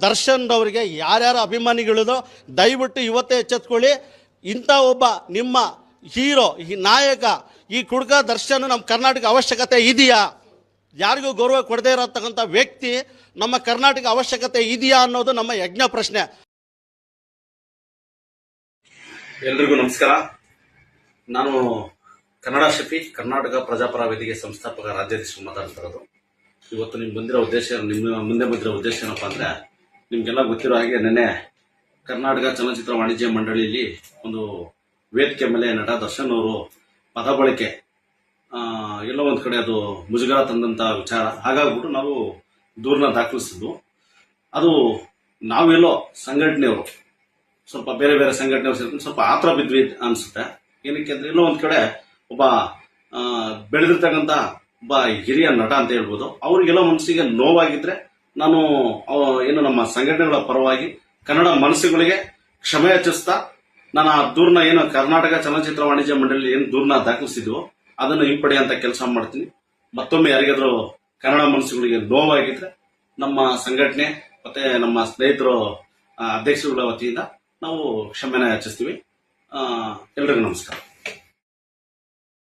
ದರ್ಶನ್ ಅವರಿಗೆ ಯಾರ್ಯಾರ ಅಭಿಮಾನಿಗಳಿದೋ ದಯವಿಟ್ಟು ಇವತ್ತೇ ಎಚ್ಚೆತ್ಕೊಳ್ಳಿ. ಇಂಥ ಒಬ್ಬ ನಿಮ್ಮ ಹೀರೋ, ಈ ನಾಯಕ, ಈ ಕುಡ್ಕ ದರ್ಶನ್ ನಮ್ಮ ಕರ್ನಾಟಕ ಅವಶ್ಯಕತೆ ಇದೆಯಾ? ಯಾರಿಗೂ ಗೌರವ ಕೊಡದೇ ಇರತಕ್ಕಂಥ ವ್ಯಕ್ತಿ ನಮ್ಮ ಕರ್ನಾಟಕ ಅವಶ್ಯಕತೆ ಇದೆಯಾ ಅನ್ನೋದು ನಮ್ಮ ಯಜ್ಞ ಪ್ರಶ್ನೆ. ಎಲ್ರಿಗೂ ನಮಸ್ಕಾರ. ನಾನು ಕನ್ನಡ ಶಫಿ ಕರ್ನಾಟಕ ಪ್ರಜಾಪರ ವೇದಿಕೆ ಸಂಸ್ಥಾಪಕ ರಾಜ್ಯಾಧೀಶರು ಮಾತಾಡ್ತಿರೋದು ಇವತ್ತು ನಿಮ್ಗೆ ಬಂದಿರೋ ಉದ್ದೇಶ, ನಿಮ್ಮ ಮುಂದೆ ಬಂದಿರೋ ಉದ್ದೇಶ ಏನಪ್ಪಾ ಅಂದ್ರೆ ನಿಮ್ಗೆಲ್ಲ ಗೊತ್ತಿರೋ ಹಾಗೆ ನೆನ್ನೆ ಕರ್ನಾಟಕ ಚಲನಚಿತ್ರ ವಾಣಿಜ್ಯ ಮಂಡಳಿಯಲ್ಲಿ ಒಂದು ವೇದಿಕೆ ಮೇಲೆ ನಟ ದರ್ಶನ್ ಅವರು ಪದ ಬಳಕೆ ಎಲ್ಲೋ ಒಂದು ಕಡೆ ಅದು ಮುಜುಗರ ತಂದಂತ ವಿಚಾರ. ಹಾಗಾಗ್ಬಿಟ್ಟು ನಾವು ದೂರನ್ನ ದಾಖಲಿಸಿದ್ವು. ಅದು ನಾವೆಲ್ಲೋ ಸಂಘಟನೆಯವರು, ಸ್ವಲ್ಪ ಬೇರೆ ಬೇರೆ ಸಂಘಟನೆಯವರು ಸೇರ್ಕೊಂಡು ಸ್ವಲ್ಪ ಆತ್ರ ಬಿದ್ವಿ ಅನ್ಸುತ್ತೆ. ಏನಕ್ಕೆ ಅಂದ್ರೆ ಎಲ್ಲೋ ಒಂದು ಕಡೆ ಒಬ್ಬ ಬೆಳೆದಿರ್ತಕ್ಕಂಥ ಒಬ್ಬ ಹಿರಿಯ ನಟ ಅಂತ ಹೇಳ್ಬೋದು. ಅವ್ರಿಗೆಲ್ಲ ಮನಸ್ಸಿಗೆ ನೋವಾಗಿದ್ರೆ ನಾನು ಏನು ನಮ್ಮ ಸಂಘಟನೆಗಳ ಪರವಾಗಿ ಕನ್ನಡ ಮನಸ್ಸುಗಳಿಗೆ ಕ್ಷಮೆ ಯಾಚಿಸ್ತಾ ನಾನು ಆ ದೂರ್ನ ಏನು ಕರ್ನಾಟಕ ಚಲನಚಿತ್ರ ವಾಣಿಜ್ಯ ಮಂಡಳಿ ಏನು ದೂರ್ನ ದಾಖಲಿಸಿದ್ವೋ, ಅದನ್ನು ಹಿಂಪಡೆಯುವಂತ ಕೆಲಸ ಮಾಡ್ತೀನಿ. ಮತ್ತೊಮ್ಮೆ ಯಾರಿಗಾದ್ರೂ ಕನ್ನಡ ಮನಸ್ಸುಗಳಿಗೆ ನೋವಾಗಿದ್ರೆ, ನಮ್ಮ ಸಂಘಟನೆ ಮತ್ತೆ ನಮ್ಮ ಸ್ನೇಹಿತರು ಅಧ್ಯಕ್ಷರುಗಳ ವತಿಯಿಂದ ನಾವು ಕ್ಷಮೆನ ಯಾಚಿಸ್ತೀವಿ ಎಲ್ರಿಗೂ ನಮಸ್ಕಾರ.